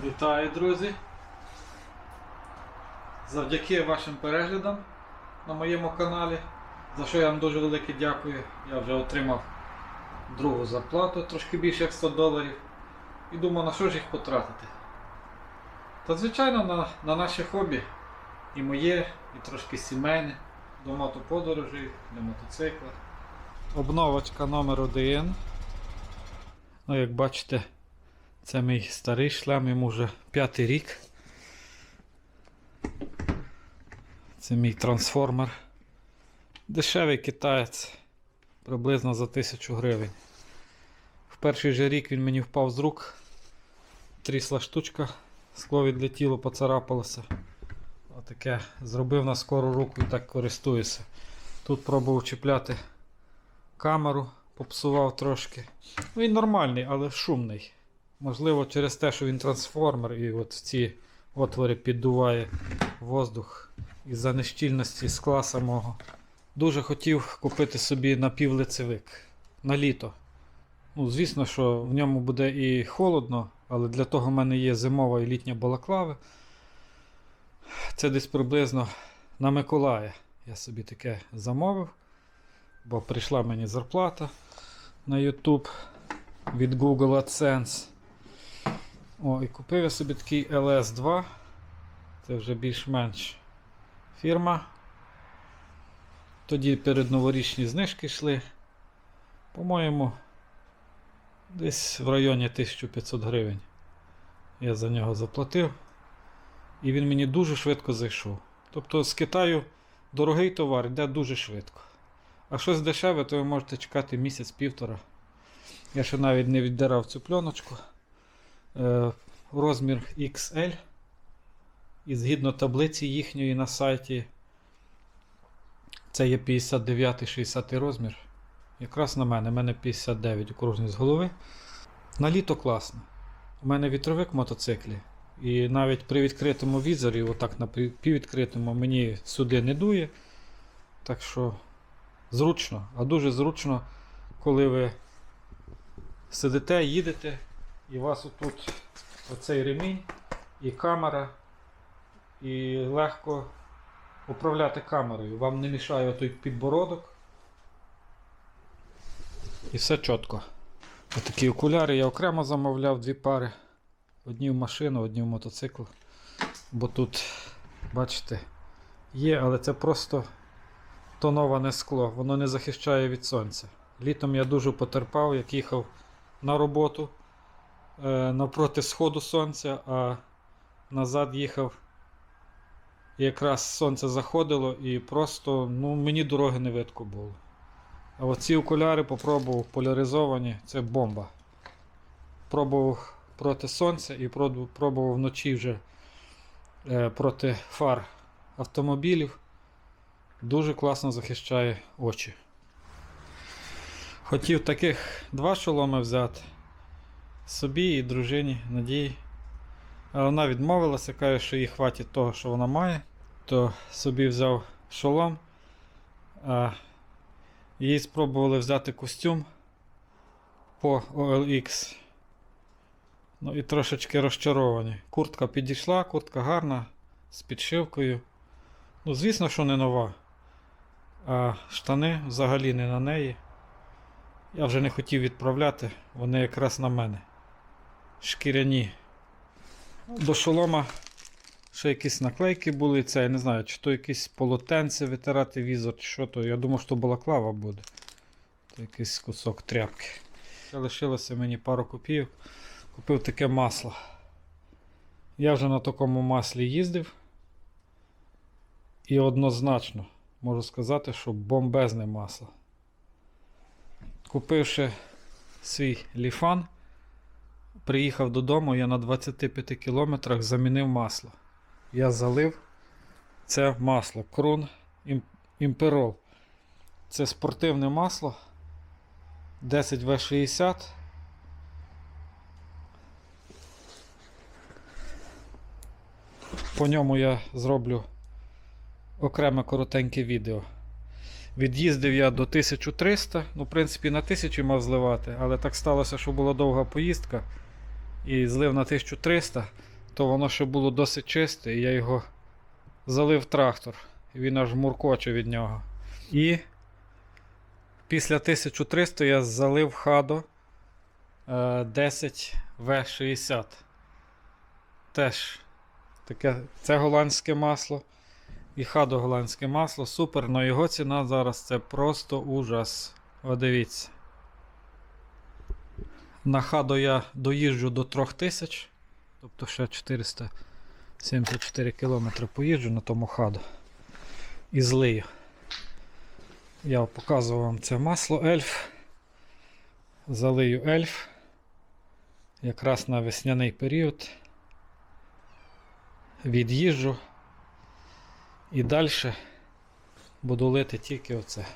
Вітаю, друзі! Завдяки вашим переглядам на моєму каналі, за що я вам дуже велике дякую. Я вже отримав другу зарплату, трошки більше як 100 доларів. І думав, на що ж їх потратити. Та звичайно на, на наше хобі. І моє, і трошки сімейне, до мотоподорожей, до мотоцикла. Обновочка номер 1 Ну, як бачите, це мій старий шлем, йому вже п'ятий рік. Це мій трансформер. Дешевий китаєць, приблизно за 1000 гривень. В перший же рік він мені впав з рук. Трісла штучка, скло відлетіло, поцарапалося. Отаке зробив на скору руку і так користуюся. Тут пробував чіпляти камеру, попсував трошки. Він нормальний, але шумний. Можливо, через те, що він трансформер і от в ці отвори піддуває воздух із-за нещільності скла самого. Дуже хотів купити собі напівлицевик на літо. Ну, звісно, що в ньому буде і холодно, але для того в мене є зимова і літня балаклави. Це десь приблизно на Миколая. Я собі таке замовив, бо прийшла мені зарплата на YouTube від Google AdSense. О, і купив я собі такий LS2. Це вже більш-менш фірма. Тоді перед новорічні знижки йшли. По-моєму, десь в районі 1500 гривень. Я за нього заплатив. І він мені дуже швидко зайшов. Тобто з Китаю дорогий товар йде дуже швидко. А щось дешеве, то ви можете чекати місяць-півтора. Я ще навіть не віддирав цю пленочку. Е, розмір XL. І згідно таблиці їхньої на сайті, це є 59-60 розмір. Якраз на мене. У мене 59 окружний з голови. На літо класно. У мене вітровик в мотоциклі. І навіть при відкритому візорі, отак на піввідкритому, мені сюди не дує. Так що зручно, а дуже зручно, коли ви сидите, їдете, і у вас отут оцей ремінь, і камера, і легко управляти камерою. Вам не мішає той підбородок. І все чітко. Отакі окуляри я окремо замовляв дві пари. Одні в машину, одні в мотоцикл. Бо тут, бачите, є, але це просто тоноване скло, воно не захищає від сонця. Літом я дуже потерпав, як їхав на роботу навпроти сходу сонця, а назад їхав. Якраз сонце заходило і просто ну, мені дороги не видко було. А оці окуляри попробував поляризовані, це бомба. Пробував проти сонця і пробував вночі вже е, проти фар автомобілів. Дуже класно захищає очі. Хотів таких два шоломи взяти собі і дружині Надії. Але вона відмовилася, каже, що їй хватить того, що вона має. То собі взяв шолом. А їй спробували взяти костюм по OLX. Ну і трошечки розчаровані. Куртка підійшла, куртка гарна, з підшивкою. Ну, звісно, що не нова. А штани взагалі не на неї. Я вже не хотів відправляти, вони якраз на мене. Шкіряні. До шолома ще якісь наклейки були. Це я не знаю, чи то якісь полотенце витирати візор, чи що то. Я думав, що балаклава буде. То якийсь кусок тряпки. Лишилося мені пару копійок. Купив таке масло. Я вже на такому маслі їздив. І однозначно можу сказати, що бомбезне масло. Купивши свій ліфан, приїхав додому, я на 25 кілометрах замінив масло. Я залив це масло Крун Імперол. Це спортивне масло 10В60. По ньому я зроблю окреме коротеньке відео. Від'їздив я до 1300, ну, в принципі, на 1000 мав зливати, але так сталося, що була довга поїздка. І злив на 1300, то воно ще було досить чисте, і я його залив трактор. Він аж муркоче від нього. І після 1300 я залив хадо е, 10 В60. Теж таке, це голландське масло. І хадо голландське масло. Супер, але його ціна зараз це просто ужас. О, дивіться. На хадо я доїжджу до 3000, тобто ще 474 км поїжджу на тому хадо. І злию. Я показував вам це масло ельф. Залию ельф. Якраз на весняний період. Від'їжджу. І далі буду лити тільки оце.